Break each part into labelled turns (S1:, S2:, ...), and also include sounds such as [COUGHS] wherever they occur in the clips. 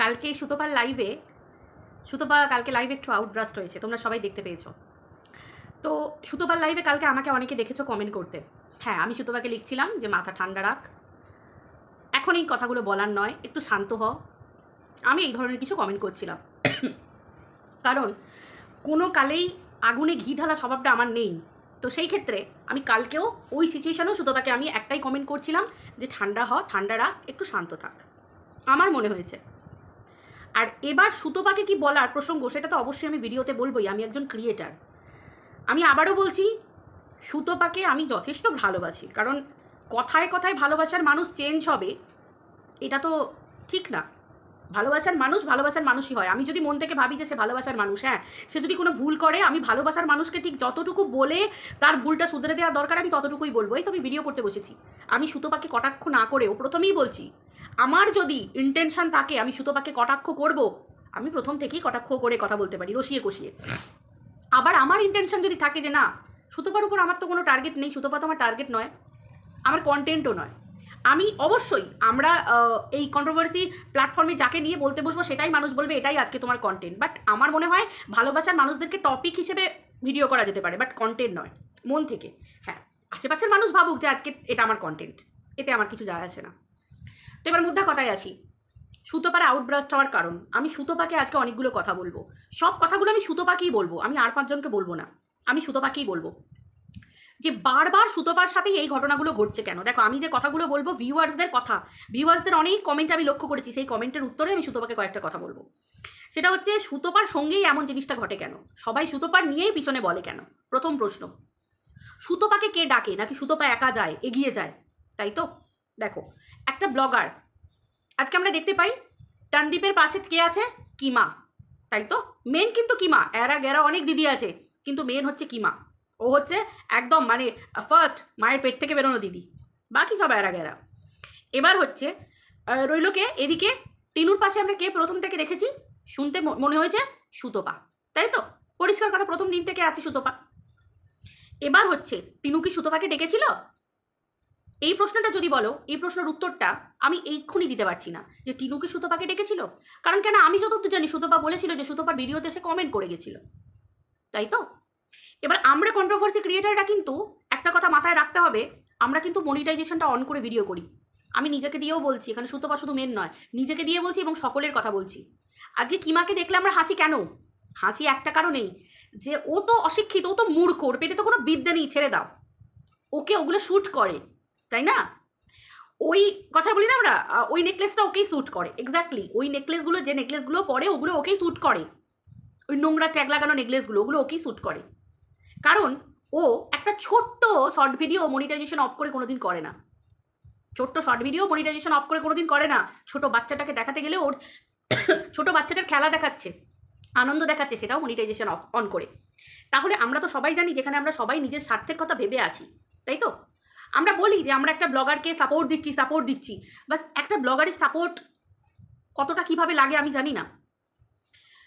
S1: কালকে সুতোপার লাইভে সুতোপা কালকে লাইভে একটু আউটব্রাস্ট হয়েছে, তোমরা সবাই দেখতে পেয়েছ। তো সুতোপার লাইভে কালকে আমাকে অনেকে দেখেছ কমেন্ট করতে। হ্যাঁ আমি সুতোপাকে লিখছিলাম যে, মাথা ঠান্ডা রাখ। এখন এই কথাগুলো বলার নয়, একটু শান্ত হ আমি এই ধরনের কিছু কমেন্ট করছিলাম। কারণ কোনো কালেই আগুনে ঘি ঢালা স্বভাবটা আমার নেই। তো সেই ক্ষেত্রে আমি কালকেও ওই সিচুয়েশনেও সুতোপাকে আমি একটাই কমেন্ট করছিলাম যে, ঠান্ডা হ, ঠান্ডা রাখ, একটু শান্ত থাক। আমার মনে হয়েছে। আর এবার সুতোপাকে কি বলার প্রসঙ্গ সেটা তো অবশ্যই আমি ভিডিওতে বলবোই, আমি একজন ক্রিয়েটার আমি আবারও বলছি, সুতোপাকে আমি যথেষ্ট ভালোবাসি, কারণ কথায় কথায় ভালোবাসার মানুষ চেঞ্জ হবে, এটা তো ঠিক না। ভালোবাসার মানুষ ভালোবাসার মানুষই হয়। আমি যদি মন থেকে ভাবি যে সে ভালোবাসার মানুষ হ্যাঁ সে যদি কোনো ভুল করে, আমি ভালোবাসার মানুষকে ঠিক যতটুকু বলে তার ভুলটা শুধরে দেওয়া দরকার আমি ততটুকুই বলব। এই তো আমি ভিডিও করতে বসেছি। আমি সুতোপাকে কটাক্ষ না করেও প্রথমেই বলছি আমার যদি ইন্টেনশন থাকে, আমি সুতোপাকে কটাক্ষ করব, আমি প্রথম থেকেই কটাক্ষ করে কথা বলতে পারি, রসিয়ে কষিয়ে। আবার আমার ইন্টেনশন যদি থাকে যে না, সুতোপার উপর আমার তো কোনো টার্গেট নেই, সুতোপা তো আমার টার্গেট নয়, আমার কন্টেন্টও নয়। আমি অবশ্যই আমরা এই কন্ট্রোভার্সি প্ল্যাটফর্মে যাকে নিয়ে বলতে বসবো, সেটাই মানুষ বলবে, এটাই আজকে তোমার কন্টেন্ট বাট আমার মনে হয় ভালোবাসার মানুষদেরকে টপিক হিসেবে ভিডিও করা যেতে পারে বাট কন্টেন্ট নয়, মন থেকে। হ্যাঁ আশেপাশের মানুষ ভাবুক যে আজকে এটা আমার কন্টেন্ট এতে আমার কিছু যায় আসে না। তো এবার মুদ্রা কথায় আসি। সুতোপার আউটব্রাস্ট হওয়ার কারণ। আমি সুতোপাকে আজকে অনেকগুলো কথা বলব। সব কথাগুলো আমি সুতোপাকেই বলব। আমি আর পাঁচজনকে বলব না। আমি সুতোপাকেই বলব। যে বারবার সুতোপার সাথেই এই ঘটনাগুলো ঘটছে কেন? দেখো, আমি যে কথাগুলো বলব ভিউয়ার্সদের কথা ভিউয়ার্সদের অনেক কমেন্ট আমি লক্ষ্য করেছি। সেই কমেন্টের উত্তরে আমি সুতোপাকে কয়েকটা কথা বলব। সেটা হচ্ছে সুতোপার সঙ্গেই এমন জিনিসটা ঘটে কেন? সবাই সুতোপার নিয়েই পিছনে বলে কেন? প্রথম প্রশ্ন। সুতোপাকে কে ডাকে? নাকি সুতোপা একা যায়, এগিয়ে যায়? তাই তো? দেখো একটা ব্লগার। আজকে আমরা দেখতে পাই টানদীপের পাশে কে আছে? কিমা। তাই তো? মেন কিন্তু কিমা। এরা গেরা অনেক দিদি আছে, কিন্তু মেন হচ্ছে কিমা। ও হচ্ছে একদম মানে ফার্স্ট মায়ের পেট থেকে বেরোনো দিদি। বাকি সব এরা গেরা। এবার হচ্ছে রইল কে? এদিকে টিনুর পাশে আমরা কে প্রথম থেকে দেখেছি? শুনতে মনে হয়েছে সুতোপা। তাই তো? পরিষ্কার কথা, প্রথম দিন থেকে আছে সুতোপা। এবার হচ্ছে, টিনু কি সুতোপাকে ডেকেছিল? এই প্রশ্নটা যদি বলো, এই প্রশ্নের উত্তরটা আমি এইক্ষুনি দিতে পারছি না। যে টিনু কি সুতোপাকে ডেকেছিল? কারণ কেন? আমি যতদূর জানি সুতোপা বলেছিল যে সুতোপার ভিডিওতে সে কমেন্ট করে গেছিল। তাই তো? এবার আমরা কন্ট্রোভার্সি ক্রিয়েটাররা কিন্তু একটা কথা মাথায় রাখতে হবে, আমরা কিন্তু মনিটাইজেশনটা অন করে ভিডিও করি। আমি নিজেকে দিয়েও বলছি, এখানে সুতোপা শুধু মেন নয়, নিজেকে দিয়ে বলছি এবং সকলের কথা বলছি। আজকে কিমাকে দেখলে আমরা হাসি কেন? হাসি একটা কারণেই যে ও তো অশিক্ষিত, ও তো মূর্খ, ওর পেটে তো কোনো বিদ্যা নেই, ছেড়ে দাও। ওকে ওগুলো শ্যুট করে। তাই না? ওই, কথা বলি না আমরা? ওই নেকলেসটা ওকেই শ্যুট করে এক্স্যাক্টলি ওই নেকলেসগুলো যে নেকলেসগুলো পরে, ওগুলো ওকেই শ্যুট করে। ওই নোংরা ট্যাগ লাগানো নেকলেসগুলো ওগুলো ওকেই শ্যুট করে। কারণ, ও একটা ছোট্ট শর্ট ভিডিও মনিটাইজেশন অফ করে কোনোদিন করে না। ছোট্ট শর্ট ভিডিও মনিটাইজেশন অফ করে কোনোদিন করে না। ছোট বাচ্চাটাকে দেখাতে গেলে ওর [COUGHS] ছোট বাচ্চাটার খেলা দেখাচ্ছে, আনন্দ দেখাচ্ছে, সেটাও মনিটাইজেশন অফ অন করে। তাহলে আমরা তো সবাই জানি, যেখানে আমরা সবাই নিজের স্বার্থের কথা ভেবে আসি তাই তো? আমরা বলি যে আমরা একটা ব্লগারকে সাপোর্ট দিচ্ছি সাপোর্ট দিচ্ছি। বাস একটা ব্লগারের সাপোর্ট কতটা কীভাবে লাগে আমি জানি না।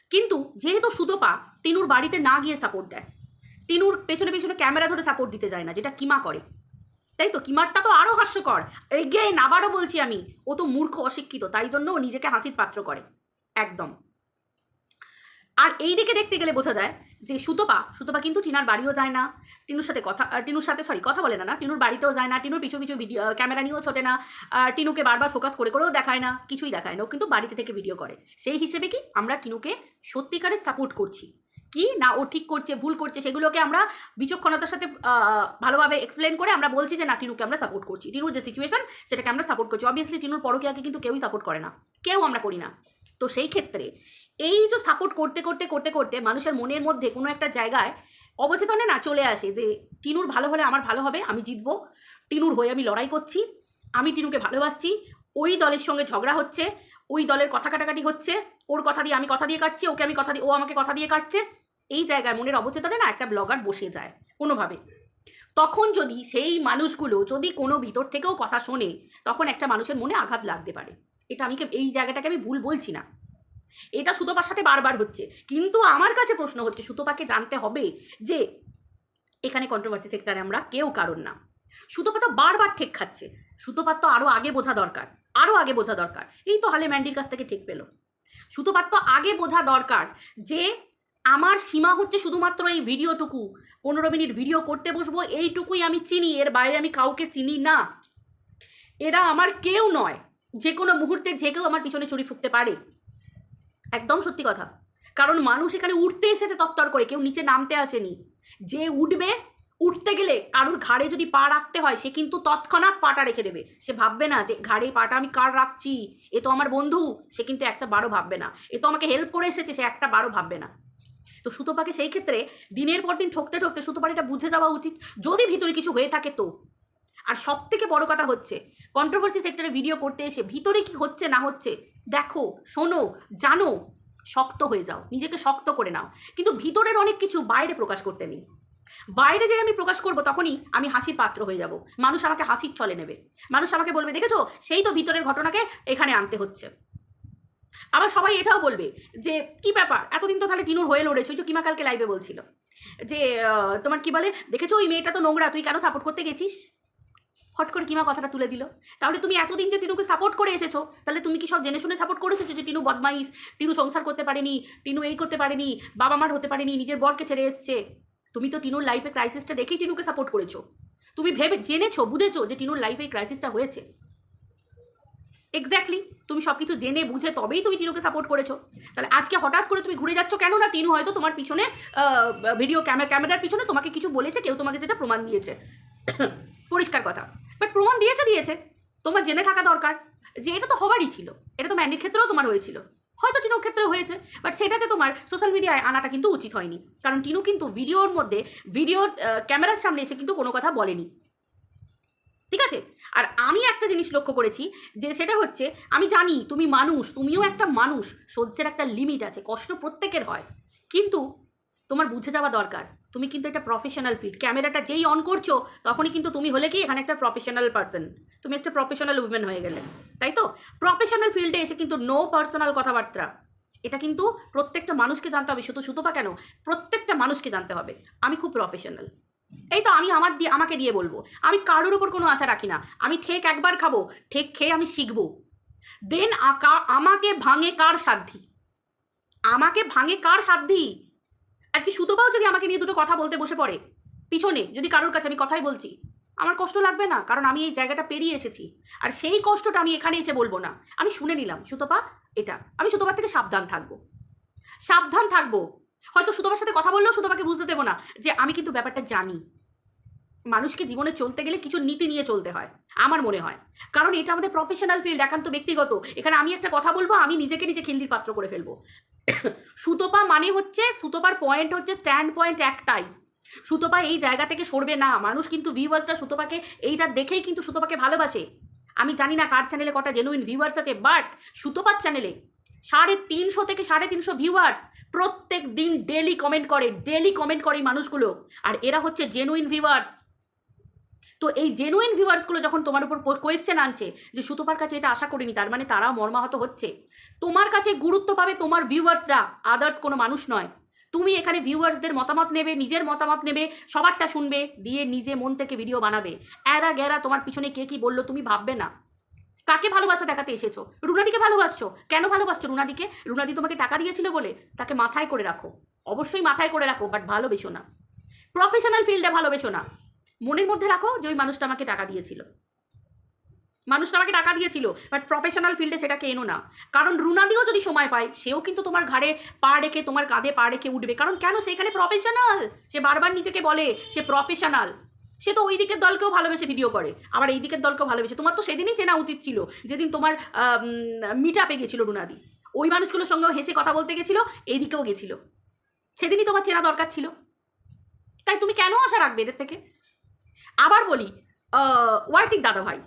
S1: কিন্তু যেহেতু সুতোপা টিনুর বাড়িতে না গিয়ে সাপোর্ট দেয় টিনুর পেছনে পেছনে ক্যামেরা ধরে সাপোর্ট দিতে যায় না, যেটা কিমা করে। তাই তো? কিমারটা তো আরও হাস্যকর। এগেইন আবারও বলছি আমি, ও তো মূর্খ, অশিক্ষিত, তাই জন্য ও নিজেকে হাসির পাত্র করে। একদম। আর এই দিকে দেখতে গেলে বোঝা যায় যে সুতপা সুতপা কিন্তু টিনার বাড়িও যায় না। টিনুর সাথে কথা টিনুর সাথে সরি কথা বলে না না, টিনুর বাড়িতেও যায় না, টিনুর পিছু পিছু ভিডিও ক্যামেরা নিয়েও ছোটে না টিনুকে বারবার ফোকাস করে করেও দেখায় না, কিছুই দেখায় না, ও কিন্তু বাড়িতে থেকে ভিডিও করে। সেই হিসেবে কি আমরা টিনুকে সত্যিকারে সাপোর্ট করছি। কি না ও ঠিক করছে, ভুল করছে, সেগুলোকে আমরা বিচক্ষণতার সাথে ভালোভাবে এক্সপ্লেন করে আমরা বলছি যে না, টিনুকে আমরা সাপোর্ট করছি। টিনুর যে সিচুয়েশন সেটাকে আমরা সাপোর্ট করছি। অবভিয়াসলি টিনুর পরকিয়াকে কিন্তু কেউই সাপোর্ট করে না। কেউ আমরা করি না। তো সেই ক্ষেত্রে এই যে সাপোর্ট করতে করতে করতে করতে মানুষের মনের মধ্যে কোনো একটা জায়গায় অবচেতনে না চলে আসে যে, টিনুর ভালো হলে আমার ভালো হবে, আমি জিতবো। টিনুর হয়ে আমি লড়াই করছি, আমি টিনুকে ভালোবাসছি, ওই দলের সঙ্গে ঝগড়া হচ্ছে, ওই দলের কথা কাটাকাটি হচ্ছে, ওর কথা দিয়ে আমি কথা দিয়ে কাটছি, ওকে আমি কথা দিয়ে, ও আমাকে কথা দিয়ে কাটছে। এই জায়গায় মনের অবচেতনে না একটা ব্লগার বসে যায়, কোনোভাবে। তখন যদি সেই মানুষগুলো যদি কোনো ভিতর থেকেও কথা শোনে, তখন একটা মানুষের মনে আঘাত লাগতে পারে। এটা আমি এই জায়গাটাকে আমি ভুল বলছি না। এটা সুতোপার সাথে বারবার হচ্ছে। কিন্তু আমার কাছে প্রশ্ন হচ্ছে সুতোপাকে জানতে হবে যে এখানে কন্ট্রোভার্সি সেক্টরে আমরা কেউ কারণ না। সুতোপা তো বারবার ঠেক খাচ্ছে। সুতোপার তো আরও আগে বোঝা দরকার আরও আগে বোঝা দরকার। এই তো হালে ম্যান্ডির কাছ থেকে ঠেক পেল। সুতোপার তো আগে বোঝা দরকার যে আমার সীমা হচ্ছে শুধুমাত্র এই ভিডিওটুকু। পনেরো মিনিট ভিডিও করতে বসবো, এইটুকুই আমি চিনি, এর বাইরে আমি কাউকে চিনি না। এরা আমার কেউ নয়। যে কোনো মুহূর্তে যে কেউ আমার পিছনে চুরি ফুকতে পারে। একদম সত্যি কথা। কারণ মানুষ এখানে উঠতে এসেছে তত্তর করে, কেউ নিচে নামতে আসেনি। যে উঠবে, উঠতে গেলে কারোর ঘাড়ে যদি পা রাখতে হয়, সে কিন্তু তৎক্ষণাৎ পাটা রেখে দেবে। সে ভাববে না যে, ঘাড়ে পাটা আমি কার রাখছি? এ তো আমার বন্ধু। সে কিন্তু একটা বারো ভাববে না। এ তো আমাকে হেল্প করে এসেছে, সে একটা বারো ভাববে না। তো সুতোপাকে সেই ক্ষেত্রে দিনের পর দিন ঠকতে ঠকতে সুতোপার এটা বুঝে যাওয়া উচিত। যদি ভিতরে কিছু হয়ে থাকে তো। আর সব থেকে বড় কথা হচ্ছে কন্ট্রোভার্সি সেক্টরে ভিডিও করতে এসে ভিতরে কি হচ্ছে না হচ্ছে, দেখো, শোনো, জানো, শক্ত হয়ে যাও, নিজেকে শক্ত করে নাও। কিন্তু ভিতরের অনেক কিছু বাইরে প্রকাশ করতে নেই। বাইরে যে আমি প্রকাশ করব তখনই আমি হাসির পাত্র হয়ে যাব। মানুষ আমাকে হাসির চলে নেবে। মানুষ আমাকে বলবে, দেখেছ? সেই তো ভিতরের ঘটনাকে এখানে আনতে হচ্ছে। আবার সবাই এটাও বলবে যে, কি ব্যাপার? এতদিন তো তাহলে টিনুর হয়ে লড়েছো। যে কিমা কালকে লাইভে বলছিল যে তোমার কি বলে? দেখেছ, ওই মেয়েটা তো নোংরা, তুই কেন সাপোর্ট করতে গেছিস? হট করে কিমা কথাটা তুলে দিল। তাহলে তুমি এতদিন যে টিনুকে সাপোর্ট করে এসেছ, তাহলে তুমি কি সব জেনে শুনে সাপোর্ট করেছ যে টিনু বদমাইশ, টিনু সংসার করতে পারেনি, টিনু এই করতে পারেনি, বাবা মার হতে পারেনি, নিজের বরকে ছেড়ে এসছে? তুমি তো টিনুর লাইফে ক্রাইসিসটা দেখেই টিনুকে সাপোর্ট করেছ। তুমি ভেবে জেনেছো, বুঝেছ যে টিনুর লাইফে এই ক্রাইসিসটা হয়েছে? এক্স্যাক্টলি তুমি সব কিছু জেনে, বুঝে তবেই তুমি টিনুকে সাপোর্ট করেছ। তাহলে আজকে হঠাৎ করে তুমি ঘুরে যাচ্ছ কেন না? টিনু হয়তো তোমার পিছনে ভিডিও ক্যামেরা ক্যামেরার পিছনে তোমাকে কিছু বলেছে, কেউ তোমাকে যেটা প্রমাণ দিয়েছে। [COUGHS] পরিষ্কার কথা। বাট প্রমাণ দিয়েছে দিয়েছে। তোমার জেনে থাকা দরকার। যে এটা তো হবারই ছিল। এটা তো ম্যান্ডির ক্ষেত্রেও তোমার হয়েছিল। হয়তো টিনুর ক্ষেত্রেও হয়েছে বাট সেটাকে তোমার সোশ্যাল মিডিয়ায় আনাটা কিন্তু উচিত হয়নি। কারণ টিনু কিন্তু ভিডিওর মধ্যে ভিডিও ক্যামেরার সামনে এসে কিন্তু কোনো কথা বলেনি। ঠিক আছে? আর আমি একটা জিনিস লক্ষ্য করেছি, যে সেটা হচ্ছে, আমি জানি তুমি মানুষ, তুমিও একটা মানুষ, সহ্যের একটা লিমিট আছে, কষ্ট প্রত্যেকের হয়। কিন্তু তোমার বুঝে যাওয়া দরকার। তুমি কিন্তু একটা প্রফেশনাল ফিল্ড ক্যামেরাটা যেই অন করছ, তখনই কিন্তু তুমি হলে কি এখানে একটা প্রফেশনাল পার্সন তুমি একটা প্রফেশনাল উইমেন হয়ে গেলে। তাই তো? প্রফেশনাল ফিল্ডে এসে কিন্তু নো পার্সোনাল কথাবার্তা। এটা কিন্তু প্রত্যেকটা মানুষকে জানতে হবে। শুধু সুতোপা কেন? প্রত্যেকটা মানুষকে জানতে হবে। আমি খুব প্রফেশনাল এই তো আমি আমার দিয়ে, আমাকে দিয়ে বলব। আমি কারোর উপর কোনো আশা রাখি না। আমি ঠেক একবার খাব, ঠেক খেয়ে আমি শিখব। দেন আকা, আমাকে ভাঙে কার সাধ্যি? আমাকে ভাঙে কার সাধ্যি? আর কি সুতোপাও যদি আমাকে নিয়ে দুটো কথা বলতে বসে পড়ে? পিছনে, যদি কারোর কাছে আমি কথাই বলছি। আমার কষ্ট লাগবে না, কারণ আমি এই জায়গাটা পেরিয়ে এসেছি। আর সেই কষ্টটা আমি এখানে এসে বলব না। আমি শুনে নিলাম সুতপা এটা। আমি সুতপার থেকে সাবধান থাকব। সাবধান থাকব। হয়তো সুতপার সাথে কথা বললেও সুতপাকে বুঝতে দেবো না যে আমি কিন্তু ব্যাপারটা জানি। মানুষকে জীবনে চলতে গেলে কিছু নীতি নিয়ে চলতে হয়, আমার মনে হয়। কারণ এটা আমাদের প্রফেশনাল ফিল্ড একান্ত ব্যক্তিগত। এখানে আমি একটা কথা বলব, আমি নিজেকে নিজে খিল্লির পাত্র করে ফেলব। সুতপা মানে হচ্ছে, সুতপার পয়েন্ট হচ্ছে স্ট্যান্ড পয়েন্ট একটাই। সুতপা এই জায়গা থেকে সরবে না। মানুষ কিন্তু ভিউয়ার্সরা সুতপাকে, এইটা দেখেই কিন্তু সুতপাকে ভালোবাসে। আমি জানি না কার চ্যানেলে কটা জেনুইন ভিউয়ার্স আছে বাট সুতপার চ্যানেলে সাড়ে তিনশো থেকে সাড়ে তিনশো ভিউয়ার্স প্রত্যেক দিন ডেলি কমেন্ট করে ডেলি কমেন্ট করে মানুষগুলো। আর এরা হচ্ছে জেনুইন ভিউয়ার্স তো এই জেনুইন ভিউয়ার্সগুলো যখন তোমার উপর কোয়েশ্চেন আনছে, যে সুতোপার কাছে এটা আশা করিনি, তার মানে তারাও মর্মাহত হচ্ছে। তোমার কাছে গুরুত্ব পাবে তোমার ভিউয়ার্সরা আদার্স কোনো মানুষ নয়। তুমি এখানে ভিউয়ার্সদের মতামত নেবে, নিজের মতামত নেবে, সবারটা শুনবে, দিয়ে নিজে মন থেকে ভিডিও বানাবে। এরা গেরা তোমার পিছনে কে কি বলল তুমি ভাববে না। কাকে ভালোবাসা দেখাতে এসেছ? রুনাদিকে ভালোবাসছো? কেন ভালোবাসছো রুনাদিকে? রুনাদি তোমাকে টাকা দিয়েছিল বলে তাকে মাথায় করে রাখো। অবশ্যই মাথায় করে রাখো বাট ভালোবেসো না। প্রফেশনাল ফিল্ডে ভালোবেসো না। মনের মধ্যে রাখো যে ওই মানুষটা আমাকে টাকা দিয়েছিল। মানুষটা আমাকে টাকা দিয়েছিল বাট প্রফেশনাল ফিল্ডে সেটাকে এনো না। কারণ রুনাদিও যদি সময় পায়, সেও কিন্তু তোমার ঘাড়ে পা রেখে, তোমার কাঁধে পা রেখে উঠবে। কারণ কেন? সেখানে প্রফেশনাল সে বারবার নিজেকে বলে, সে প্রফেশনাল সে তো ওই দিকের দলকেও ভালোবেসে ভিডিও করে, আবার এই দিকের দলকেও ভালোবেসে। তোমার তো সেদিনই চেনা উচিত ছিল, যেদিন তোমার মিট আপে গেছিল রুনাদি। ওই মানুষগুলোর সঙ্গেও হেসে কথা বলতে গেছিল, এইদিকেও গেছিল। সেদিনই তোমার চেনা দরকার ছিল। তাই তুমি কেন আশা রাখবে এদের থেকে? আবার বলি ওয়াইটির দাদা ভাই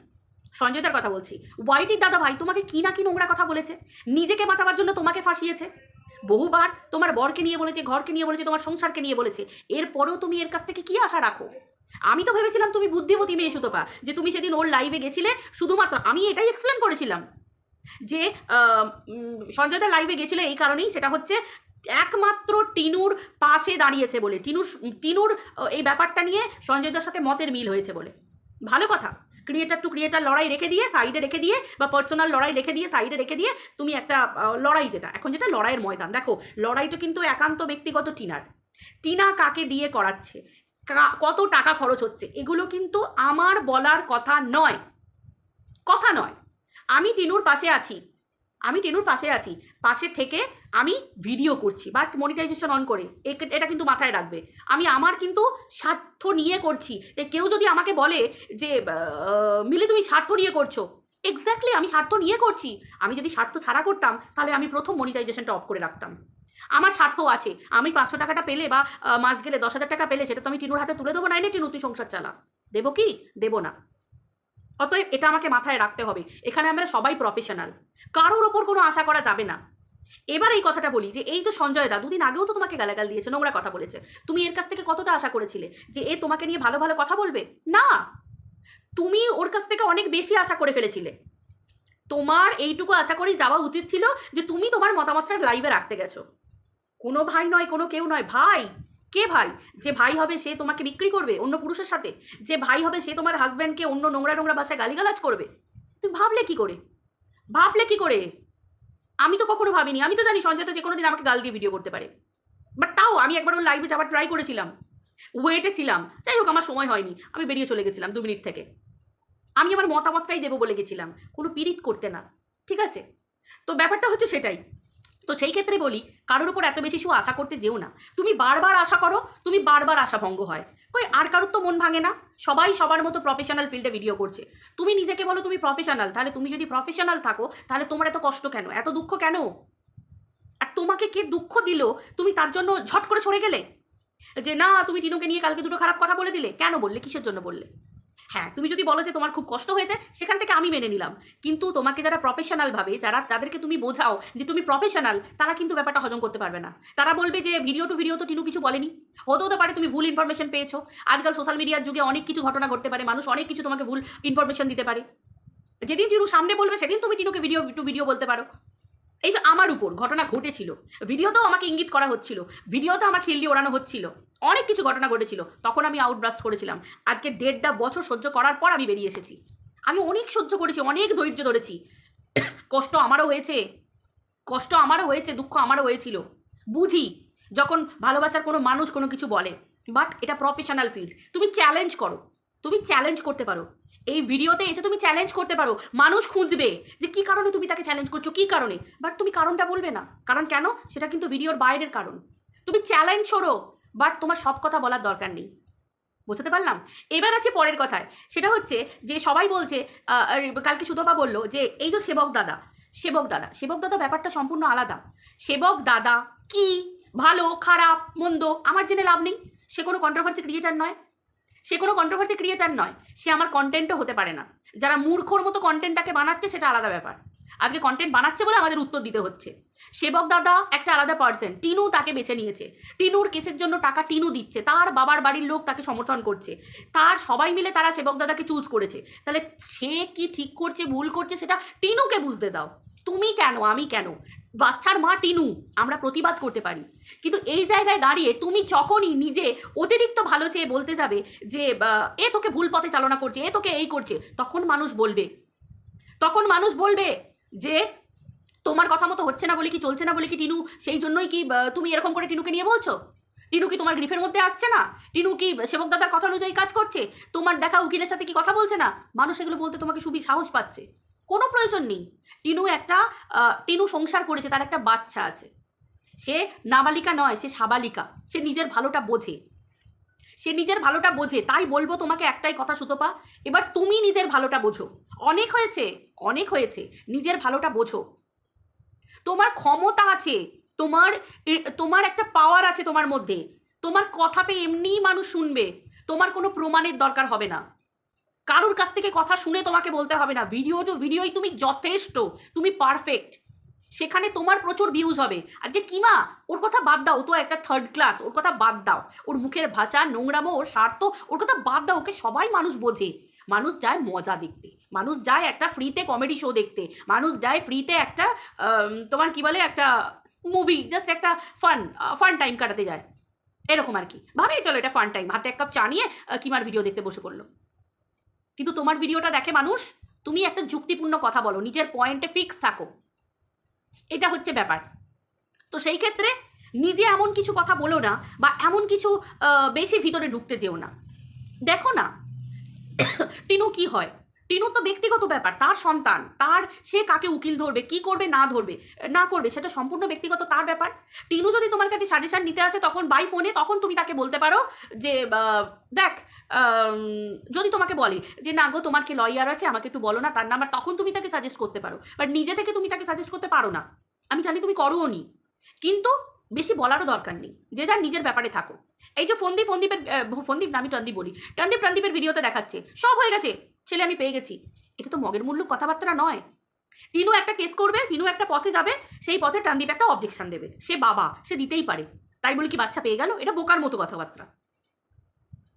S1: সঞ্জয়দার কথা বলছি। ওয়াইটির দাদা ভাই তোমাকে কি না কি নোংরা কথা বলেছে? নিজেকে বাঁচাবার জন্য তোমাকে ফাঁসিয়েছে। বহুবার তোমার বরকে নিয়ে বলেছে, ঘরকে নিয়ে বলেছে, তোমার সংসারকে নিয়ে বলেছে। এরপরেও তুমি এর কাছ থেকে কি আশা রাখো? আমি তো ভেবেছিলাম তুমি বুদ্ধিমতী মেয়ে সুতপা, যে তুমি সেদিন ওর লাইভে গেছিলে, শুধুমাত্র আমি এটাই এক্সপ্লেন করেছিলাম। যে সঞ্জয়দার লাইভে গেছিল এই কারণেই, সেটা হচ্ছে একমাত্র টিনুর পাশে দাঁড়িয়েছে বলে। টিনুর টিনুর এই ব্যাপারটা নিয়ে সঞ্জয়দার সাথে মতের মিল হয়েছে বলে। ভালো কথা। ক্রিয়েটার টু ক্রিয়েটার লড়াই রেখে দিয়ে সাইডে রেখে দিয়ে বা পার্সোনাল লড়াই রেখে দিয়ে সাইডে রেখে দিয়ে তুমি একটা লড়াই যেটা, এখন যেটা লড়াইয়ের ময়দান। দেখো লড়াইটা কিন্তু একান্ত ব্যক্তিগত টিনার। টিনা কাকে দিয়ে করাচ্ছে? কত টাকা খরচ হচ্ছে? এগুলো কিন্তু আমার বলার কথা নয়। কথা নয়। আমি টিনুর পাশে আছি। আমি টিনুর পাশে আছি। পাশে থেকে আমি ভিডিও করছি বাট মনিটাইজেশন অন করে। এটা কিন্তু মাথায় রাখবে। আমি আমার কিন্তু স্বার্থ নিয়ে করছি। কেউ যদি আমাকে বলে যে মিলে, তুমি স্বার্থ নিয়ে করছ। এক্স্যাক্টলি আমি স্বার্থ নিয়ে করছি। আমি যদি স্বার্থ ছাড়া করতাম, তাহলে আমি প্রথম মনিটাইজেশনটা অফ করে রাখতাম। আমার স্বার্থ আছে। আমি পাঁচশো টাকাটা পেলে বা মাস গেলে দশ হাজার টাকা পেলে, সেটা তো আমি টিনুর হাতে তুলে দেবো। না এনে টিনু, তুই সংসার চালা। দেবো কি? দেবো না। অতএব এটা আমাকে মাথায় রাখতে হবে। এখানে আমরা সবাই প্রফেশনাল কারোর ওপর কোনো আশা করা যাবে না। এবার এই কথাটা বলি যে, এই তো সঞ্জয় দা, দুদিন আগেও তো তোমাকে গালাগাল দিয়েছে, নোংরা কথা বলেছে। তুমি এর কাছ থেকে কতটা আশা করেছিলে যে, এ তোমাকে নিয়ে ভালো ভালো কথা বলবে? না! তুমি ওর কাছ থেকে অনেক বেশি আশা করে ফেলেছিলে। তোমার এইটুকু আশা করেই যাওয়া উচিত ছিল যে, তুমি তোমার মতামতটা লাইভে রাখতে গেছো। কোনো ভাই নয়, কোনো কেউ নয়, ভাই! কে ভাই? যে ভাই হবে সে তোমাকে বিক্রি করবে অন্য পুরুষের সাথে। যে ভাই হবে সে তোমার হাজব্যান্ডকে অন্য নোংরা নোংরা বাসায় গালিগালাজ করবে। তুমি ভাবলে কি করে? ভাবলে কি করে? আমি তো কখনো ভাবিনি। আমি তো জানি সঞ্জয় তো যে কোনো দিন আমাকে গাল দিয়ে ভিডিও করতে পারে। বাট তাও আমি একবার ওর লাইভে যাওয়ার ট্রাই করেছিলাম। ওয়েটে ছিলাম। যাই হোক, আমার সময় হয়নি। আমি বেরিয়ে চলে গেছিলাম দু মিনিট থেকে। আমি আমার মতামতটাই দেবো বলে গেছিলাম। কোনো পিরিত করতে না। ঠিক আছে? তো ব্যাপারটা হচ্ছে সেটাই। তো সেই ক্ষেত্রে বলি, কারোর উপর এত বেশি শু আশা করতে যেও না। তুমি বারবার আশা করো, তুমি বারবার আশা ভঙ্গ হয়। কই, আর কারোর তো মন ভাঙে না। সবাই সবার মতো প্রফেশনাল ফিল্ডে ভিডিও করছে। তুমি নিজেকে বলো তুমি প্রফেশনাল তাহলে তুমি যদি প্রফেশনাল থাকো, তাহলে তোমার এত কষ্ট কেন? এত দুঃখ কেন? আর তোমাকে কে দুঃখ দিল? তুমি তার জন্য ঝট করে সরে গেলে? যে, না, তুমি টিনুকে নিয়ে কালকে দুটো খারাপ কথা বলে দিলে। কেন বললে? কিসের জন্য বললে? হ্যাঁ তুমি যদি বলো যে তোমার খুব কষ্ট হয়েছে, সেখান থেকে আমি মেনে নিলাম। কিন্তু তোমাকে যারা প্রফেশনালভাবে যারা যাদেরকে তুমি বোঝাও যে তুমি প্রফেশনাল তারা কিন্তু ব্যাপারটা হজম করতে পারবে না। তারা বলবে যে ভিডিও টু ভিডিও তো টিনু কিছু বলেনি। হতে হতে পারে তুমি ভুল ইনফরমেশন পেয়েছ। আজকাল সোশ্যাল মিডিয়ার যুগে অনেক কিছু ঘটনা ঘটতে পারে, মানুষ অনেক কিছু তোমাকে ভুল ইনফরমেশন দিতে পারে। যেদিন টিনু সামনে বলবে, সেদিন তুমি টিনুকে ভিডিও টু ভিডিও বলতে পারো। এই তো আমার উপর ঘটনা ঘটেছিল ভিডিওতেও আমাকে ইঙ্গিত করা হচ্ছিল ভিডিওতে আমার খিল্লি ওড়ানো হচ্ছিল, অনেক কিছু ঘটনা ঘটেছিল, তখন আমি আউটব্রাস্ট করেছিলাম, আজকে দেড়টা বছর সহ্য করার পর আমি বেরিয়ে এসেছি, আমি অনেক সহ্য করেছি, অনেক ধৈর্য ধরেছি, কষ্ট আমারও হয়েছে, কষ্ট আমারও হয়েছে, দুঃখ আমারও হয়েছিল, বুঝি, যখন ভালোবাসার কোনো মানুষ কোনো কিছু বলে বাট এটা প্রফেশনাল ফিল্ড তুমি চ্যালেঞ্জ করো তুমি চ্যালেঞ্জ করতে পারো। এই ভিডিওতে এসে তুমি চ্যালেঞ্জ করতে পারো। মানুষ খুঁজবে যে কি কারণে তুমি তাকে চ্যালেঞ্জ করছ, কি কারণে? বাট তুমি কারণটা বলবে না। কারণ কেন? সেটা কিন্তু ভিডিওর বাইরের কারণ। তুমি চ্যালেঞ্জ ছোড়ো বাট তোমার সব কথা বলার দরকার নেই। বুঝতে পারলাম? এবার আছে পরের কথায়। সেটা হচ্ছে যে সবাই বলছে কালকে সুতপা বলল যে, এই যে সেবক দাদা সেবক দাদা সেবক দাদা ব্যাপারটা সম্পূর্ণ আলাদা। সেবক দাদা কি? ভালো, খারাপ, মন্দ, আমার জেনে লাভ নেই। সে কোনো কন্ট্রোভার্সি ক্রিয়েটার নয়। সে কোনো কন্ট্রোভার্সি ক্রিয়েটার নয়। সে আমার কন্টেন্টও হতে পারে না। যারা মূর্খর মতো কন্টেন্টটাকে বানাচ্ছে সেটা আলাদা ব্যাপার। আজকে কন্টেন্ট বানাচ্ছে বলে আমাদের উত্তর দিতে হচ্ছে। সেবক দাদা একটা আলাদা পার্সন টিনু তাকে বেছে নিয়েছে। টিনুর কেসের জন্য টাকা টিনু দিচ্ছে। তার বাবার বাড়ির লোক তাকে সমর্থন করছে। তার সবাই মিলে তারা সেবক দাদাকে চুজ করেছে। তাহলে সে কি ঠিক করছে, ভুল করছে সেটা টিনুকে বুঝতে দাও। তুমি কেন, আমি কেন? বাচ্চার মা টিনু, আমরা প্রতিবাদ করতে পারি। কিন্তু এই জায়গায় দাঁড়িয়ে তুমি যখনই নিজে অতিরিক্ত ভালো চেয়ে বলতে যাবে যে এ তোকে ভুল পথে চালনা করছে, এ তোকে এই করছে, তখন মানুষ বলবে। তখন মানুষ বলবে যে, তোমার কথা মতো হচ্ছে না বলে কি, চলছে না বলে কি টিনু, সেই জন্যই কি তুমি এরকম করে টিনুকে নিয়ে বলছো? টিনু কি তোমার গ্রিফের মধ্যে আসছে না? টিনু কি সেবক দাদার কথা অনুযায়ী কাজ করছে? তোমার দেখা উকিলের সাথে কি কথা বলছে না? মানুষ এগুলো বলতে তোমাকে সুবি সাহস পাচ্ছে। কোনো প্রয়োজন নেই। টিনু একটা টিনু সংসার করেছে, তার একটা বাচ্চা আছে। সে নাবালিকা নয়, সে সাবালিকা। সে নিজের ভালোটা বোঝে। সে নিজের ভালোটা বোঝে, তাই বলব তোমাকে একটাই কথা সুতপা, এবার তুমি নিজের ভালোটা বোঝো। অনেক হয়েছে অনেক হয়েছে, নিজের ভালোটা বোঝো। তোমার ক্ষমতা আছে, তোমার তোমার একটা পাওয়ার আছে তোমার মধ্যে। তোমার কথাতে এমনিই মানুষ শুনবে, তোমার কোনো প্রমাণের দরকার হবে না। কারোর কাছ থেকে কথা শুনে তোমাকে বলতে হবে না। ভিডিও টু ভিডিওই তুমি যথেষ্ট, তুমি পারফেক্ট সেখানে তোমার প্রচুর ভিউজ হবে। আজকে কিমা, ওর কথা বাদ দাও তো একটা থার্ড ক্লাস ওর কথা বাদ দাও। ওর মুখের ভাষা নোংরামো ওর স্বার্থ, ওর কথা বাদ দাও, ওকে সবাই মানুষ বোঝে। মানুষ যায় মজা দেখতে, মানুষ যায় একটা ফ্রিতে কমেডি শো দেখতে, মানুষ যায় ফ্রিতে একটা তোমার কি বলে, একটা মুভি জাস্ট একটা ফান ফান টাইম কাটাতে যায়। এরকম আর কি। ভাবে চলো এটা ফান টাইম হাতে এক কাপ চা নিয়ে কিমার ভিডিও দেখতে বসে পড়ল। কিন্তু তোমার ভিডিওটা দেখে মানুষ, তুমি একটা যুক্তিপূর্ণ কথা বলো, নিজের পয়েন্টে ফিক্স থাকো। এটা হচ্ছে ব্যাপার। তো সেই ক্ষেত্রে নিজে এমন কিছু কথা বলো না বা এমন কিছু বেশি ভিতরে ঢুকতে যেও না। দেখো না, [COUGHS] টিনু কি হয়? টিনু তো ব্যক্তিগত ব্যাপার, তার সন্তান, তার, সে কাকে উকিল ধরবে, কি করবে, না ধরবে, না করবে, সেটা সম্পূর্ণ ব্যক্তিগত তার ব্যাপার। টিনু যদি তোমার কাছে সাজেশন নিতে আসে তখন বাই ফোনে তখন তুমি তাকে বলতে পারো যে দেখ যদি তোমাকে বলে যে, না গো, তোমার কি লয়ার আছে, আমাকে একটু বলো না তার নাম্বার তখন তুমি তাকে সাজেস্ট করতে পারো। বাট নিজে থেকে তুমি তাকে সাজেস্ট করতে পারো না। আমি জানি তুমি করোও নি। কিন্তু বেশি বলারও দরকার নেই। যে যার নিজের ব্যাপারে থাকো এই যে ফন্দীপ ফন্দীপের ফন্দীপ না, আমি টন্দীপ বলি। টন্দীপ টন্দীপের ভিডিওতে দেখাচ্ছে। সব হয়ে গেছে। ছেলে আমি পেয়ে গেছি। এটা তো মগের মূল্য কথাবার্তা নয়। টিনু একটা কেস করবে টিনু একটা পথে যাবে, সেই পথে টান্দীপ একটা অবজেকশন দেবে। সে বাবা, সে দিতেই পারে। তাই বলে কি বাচ্চা পেয়ে গেল? এটা বোকার মতো কথাবার্তা।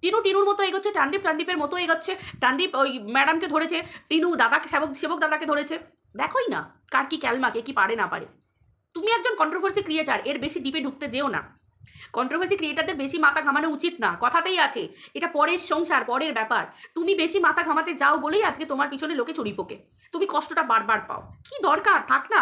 S1: টিনু টিনুর মতো এগোচ্ছে টান্দীপ টান্দীপের মতো এগোচ্ছে টান্দীপ ওই ম্যাডামকে ধরেছে, টিনু দাদাকে, সেবক সেবক দাদাকে ধরেছে। দেখোই না কার কি ক্যালমাকে কি পারে না পারে। তুমি একজন কন্ট্রোভার্সি ক্রিয়েটার এর বেশি ডিপে ঢুকতে যেও না। কন্ট্রোভার্সি ক্রিয়েটারদের বেশি মাথা ঘামানো উচিত না, কথাতেই আছে। এটা পরের সংসার, পরের ব্যাপার। তুমি বেশি মাথা ঘামাতে যাও বলেই আজকে তোমার পিছনে লোকে চুরি পোকে। তুমি কষ্টটা বারবার পাও। কি দরকার? থাক না।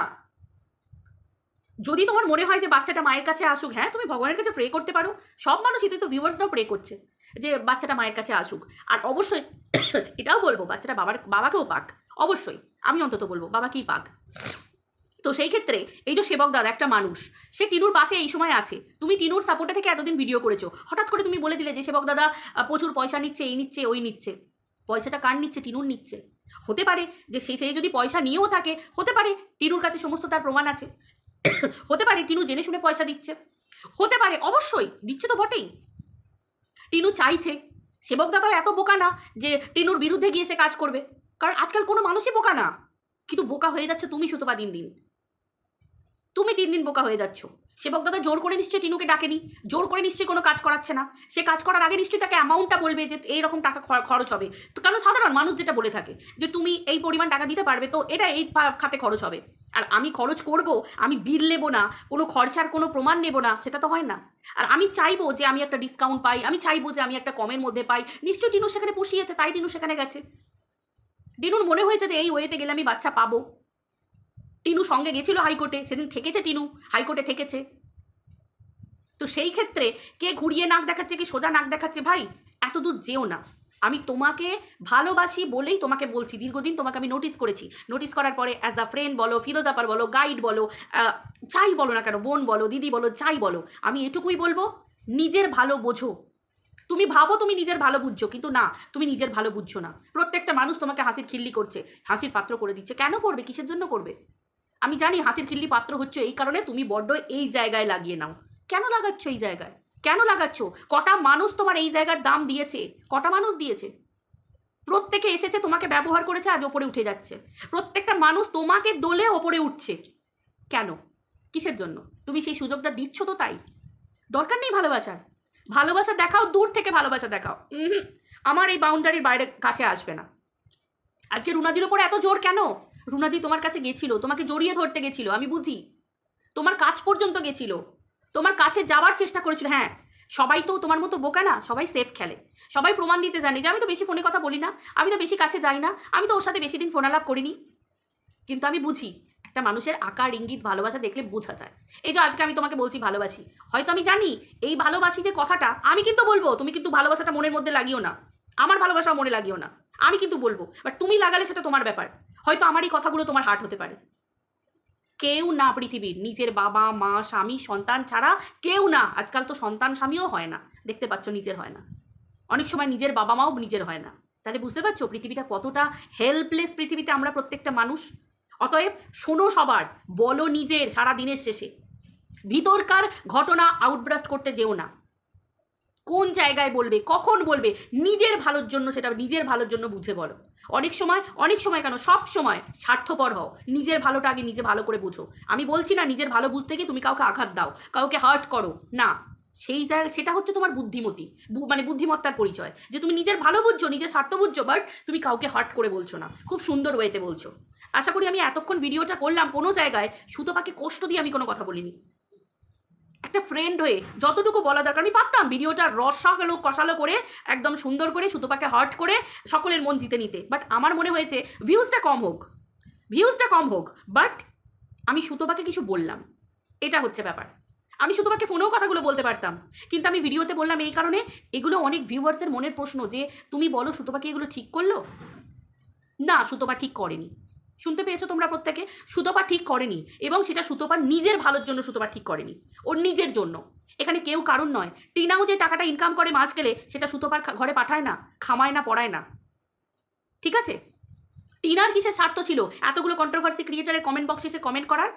S1: যদি তোমার মনে হয় যে বাচ্চাটা মায়ের কাছে আসুক হ্যাঁ তুমি ভগবানের কাছে প্রে করতে পারো। সব মানুষই তো ভিউয়ার্সরাও প্রে করছে যে বাচ্চাটা মায়ের কাছে আসুক। আর অবশ্যই [COUGHS] এটাও বলব, বাচ্চাটা বাবার, বাবাকেও পাক। অবশ্যই। আমি অন্তত বলব বাবাকেই পাক? তো সেই ক্ষেত্রে এই যে সেবক দাদা, একটা মানুষ, সে টিনুর পাশে এই সময় আছে। তুমি টিনুর সাপোর্টে থেকে এতদিন ভিডিও করেছ। হঠাৎ করে তুমি বলে দিলে যে, সেবক দাদা প্রচুর পয়সা নিচ্ছে, এই নিচ্ছে, ওই নিচ্ছে। পয়সাটা কার নিচ্ছে? টিনুর নিচ্ছে। হতে পারে যে, সে সে যদি পয়সা নিয়েও থাকে, হতে পারে টিনুর কাছে সমস্ত তার প্রমাণ আছে। [COUGHS] হতে পারে টিনু জেনে শুনে পয়সা দিচ্ছে। হতে পারে, অবশ্যই, দিচ্ছে তো বটেই। টিনু চাইছে। সেবক দাদাও এত বোকা না যে, টিনুর বিরুদ্ধে গিয়ে সে কাজ করবে। কারণ আজকাল কোনো মানুষই বোকা না। কিন্তু বোকা হয়ে যাচ্ছে তুমি সুতপা দিন দিন। তুমি দিন দিন বোকা হয়ে যাচ্ছ। সেবক দাদা জোর করে নিশ্চয়ই টিনুকে ডাকেনি। জোর করে নিশ্চয়ই কোনো কাজ করাচ্ছে না। সে কাজ করার আগে নিশ্চয়ই তাকে অ্যামাউন্টটা বলবে যে এইরকম টাকা খরচ হবে। তো কারণ সাধারণ মানুষ যেটা বলে থাকে যে তুমি এই পরিমাণ টাকা দিতে পারবে তো এটা এই খাতে খরচ হবে। আর আমি খরচ করব, আমি বিল নেব না, কোনো খরচার কোনো প্রমাণ নেব না, সেটা তো হয় না। আর আমি চাইব যে আমি একটা ডিসকাউন্ট পাই, আমি চাইব যে আমি একটা কমের মধ্যে পাই। নিশ্চয়ই টিনু সেখানে পুষিয়েছে তাই টিনু সেখানে গেছে। টিনুর মনে হয়েছে যে এই ওয়েতে গেলে আমি বাচ্চা পাবো। টিনু সঙ্গে গেছিল হাইকোর্টে, সেদিন থেকেছে টিনু, হাইকোর্টে থেকেছে। তো সেই ক্ষেত্রে কে ঘুরিয়ে নাক দেখাচ্ছে, কি সোজা নাক দেখাচ্ছে, ভাই? এত দূর যেও না। আমি তোমাকে ভালোবাসি বলেই তোমাকে বলছি, দীর্ঘদিন তোমাকে আমি নোটিস করেছি। নোটিস করার পরে অ্যাজ আ ফ্রেন্ড বলো ফিরোজাপার বলো গাইড বলো যাই বলো না কেন, বোন বলো, দিদি বলো, যাই বলো, আমি এটুকুই বলব, নিজের ভালো বোঝো। তুমি ভাবো তুমি নিজের ভালো বুঝছ, কিন্তু না, তুমি নিজের ভালো বুঝছ না। প্রত্যেকটা মানুষ তোমাকে হাসির খিল্লি করছে, হাসির পাত্র করে দিচ্ছে। কেন করবে? কিসের জন্য করবে? আমি জানি হাসির খিল্লি পাত্র হচ্ছে এই কারণে তুমি বড্ড এই জায়গায় লাগিয়ে নাও। কেন লাগাচ্ছ এই জায়গায়? কেন লাগাচ্ছ? কটা মানুষ তোমার এই জায়গার দাম দিয়েছে? কটা মানুষ দিয়েছে? প্রত্যেকে এসেছে, তোমাকে ব্যবহার করেছে, আজ ওপরে উঠে যাচ্ছে। প্রত্যেকটা মানুষ তোমাকে দোলে ওপরে উঠছে। কেন? কিসের জন্য? তুমি সেই সুযোগটা দিচ্ছ তো তাই। দরকার নেই ভালোবাসার ভালোবাসা দেখাও, দূর থেকে ভালোবাসা দেখাও। আমার এই বাউন্ডারির বাইরে কাছে আসবে না। আজকে রুনাদির ওপরে এত জোর কেন? রুনাদি তোমার কাছে গেছিল, তোমাকে জড়িয়ে ধরতে গেছিল, আমি বুঝি? তোমার কাজ পর্যন্ত গেছিল, তোমার কাছে যাওয়ার চেষ্টা করেছিল হ্যাঁ। সবাই তো তোমার মতো বোকা না, সবাই সেফ খেলে। সবাই প্রমাণ দিতে জানে যে আমি তো বেশি ফোনে কথা বলি না, আমি তো বেশি কাছে যাই না, আমি তো ওর সাথে বেশি দিন ফোন আলাপ করিনি। কিন্তু আমি বুঝি, একটা মানুষের আকার, ইঙ্গিত, ভালোবাসা দেখলে বোঝা যায়। এই যে আজকে আমি তোমাকে বলছি ভালোবাসি, হয়তো আমি জানি এই ভালোবাসি যে কথাটা, আমি কিন্তু বলব, তুমি কিন্তু ভালোবাসাটা মনের মধ্যে লাগিও না। আমার ভালোবাসা মনে লাগিও না, আমি কিন্তু বলব বাট তুমি লাগালে সেটা তোমার ব্যাপার। হয়তো আমার এই কথাগুলো তোমার হার্ট হতে পারে। কেউ না পৃথিবীর, নিজের বাবা, মা, স্বামী, সন্তান ছাড়া কেউ না, আজকাল তো সন্তান স্বামীও হয় না, দেখতে পাচ্ছ নিজের হয় না। অনেক সময় নিজের বাবা মাও নিজের হয় না। তাহলে বুঝতে পারছ পৃথিবীটা কতটা হেল্পলেস পৃথিবীতে আমরা প্রত্যেকটা মানুষ? অতএব শোনো সবার, বলো নিজের সারা দিনের শেষে। ভিতরকার ঘটনা আউটব্রাস্ট করতে যেও না। কোন জায়গায় বলবে, কখন বলবে, নিজের ভালোর জন্য সেটা নিজের ভালোর জন্য বুঝে বলো। অনেক সময় অনেক সময় কেন? সব সময় স্বার্থপর হও, নিজের ভালোটা আগে নিজে ভালো করে বুঝো। আমি বলছি না নিজের ভালো বুঝতে গিয়ে তুমি কাউকে আঘাত দাও, কাউকে হার্ট করো, না। সেই জায়গা সেটা হচ্ছে তোমার বুদ্ধিমতী মানে বুদ্ধিমত্তার পরিচয়। যে তুমি নিজের ভালো বুঝছ, নিজের স্বার্থ বুঝছ বাট তুমি কাউকে হার্ট করে বলছো না। খুব সুন্দর ওয়েতে বলছো। আশা করি আমি এতক্ষণ ভিডিওটা করলাম, কোনো জায়গায় সুতোপাকে কষ্ট দিয়ে আমি কোনো কথা বলিনি। একটা ফ্রেন্ড হয়ে যতটুকু বলা দরকার, আমি পারতাম ভিডিওটা রসালো, কষালো করে, একদম সুন্দর করে, সুতোপাকে হার্ট করে সকলের মন জিতে নিতে। বাট আমার মনে হয়েছে ভিউজটা কম হোক ভিউজটা কম হোক বাট আমি সুতোপাকে কিছু বললাম। এটা হচ্ছে ব্যাপার। আমি সুতোপাকে ফোনেও কথাগুলো বলতে পারতাম, কিন্তু আমি ভিডিওতে বললাম এই কারণে, এগুলো অনেক ভিউয়ার্সের মনের প্রশ্ন যে, তুমি বলো সুতোপাকে এগুলো ঠিক করল? না, সুতোপা ঠিক করেনি। শুনতে পেয়েছ তোমরা প্রত্যেকে? সুতোপা ঠিক করেনি এবং সেটা সুতোপা নিজের ভালোর জন্য সুতোপা ঠিক করেনি। ওর নিজের জন্য। এখানে কেউ কারণ নয়। টিনাও যে টাকাটা ইনকাম করে মাস গেলে, সেটা সুতোপার ঘরে পাঠায় না, খামায় না, পড়ায় না। ঠিক আছে? টিনার কিসের স্বার্থ ছিল? এতগুলো কন্ট্রোভার্সি ক্রিয়েটারের কমেন্ট বক্সে এসে কমেন্ট করার?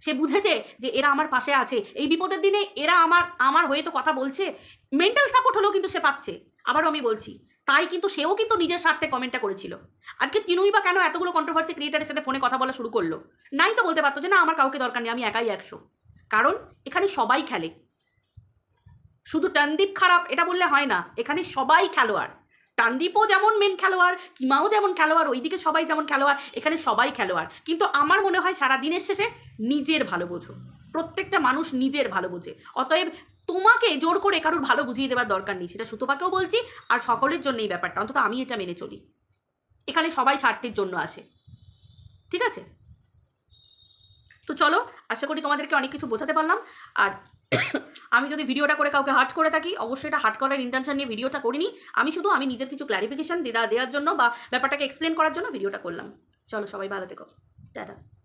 S1: সে বুঝেছে যে এরা আমার পাশে আছে। এই বিপদের দিনে এরা আমার আমার হয়ে তো কথা বলছে। মেন্টাল সাপোর্ট হলেও কিন্তু সে পাচ্ছে। আবারও আমি বলছি তাই কিন্তু সেও কিন্তু নিজের স্বার্থে কমেন্টটা করেছিল। আজকে চিনুই বা কেন এতগুলো কন্ট্রোভার্সি ক্রিয়েটারের সাথে ফোনে কথা বলা শুরু করল? নাই তো বলতে পারতো যে, না, আমার কাউকে দরকার নেই, আমি একাই একশো। কারণ এখানে সবাই খেলে। শুধু টানদীপ খারাপ, এটা বললে হয় না, এখানে সবাই খেলোয়াড়। টানদীপও যেমন মেন খেলোয়াড়, কিমাও যেমন খেলোয়াড়, ওইদিকে সবাই যেমন খেলোয়াড়, এখানে সবাই খেলোয়াড়। কিন্তু আমার মনে হয় সারা দিনের শেষে নিজের ভালো বোঝো। প্রত্যেকটা মানুষ নিজের ভালো বোঝে। অতএব তোমাকে জোর করে কারোর ভালো বুঝিয়ে দেওয়ার দরকার নেই, সেটা সুতোপাকেও বলছি আর সকলের জন্য এই ব্যাপারটা, অন্তত আমি এটা মেনে চলি। এখানে সবাই স্বার্থের জন্য আসে। ঠিক আছে? তো চলো, আশা করি তোমাদেরকে অনেক কিছু বোঝাতে পারলাম। আর [COUGHS] আমি যদি ভিডিওটা করে কাউকে হার্ট করে থাকি, অবশ্যই এটা হার্ট করার ইন্টেনশন নিয়ে ভিডিওটা করিনি। আমি শুধু, আমি নিজের কিছু ক্ল্যারিফিকেশন দেওয়া দেওয়ার জন্য বা ব্যাপারটাকে এক্সপ্লেন করার জন্য ভিডিওটা করলাম। চলো সবাই ভালো থেকো। টাটা।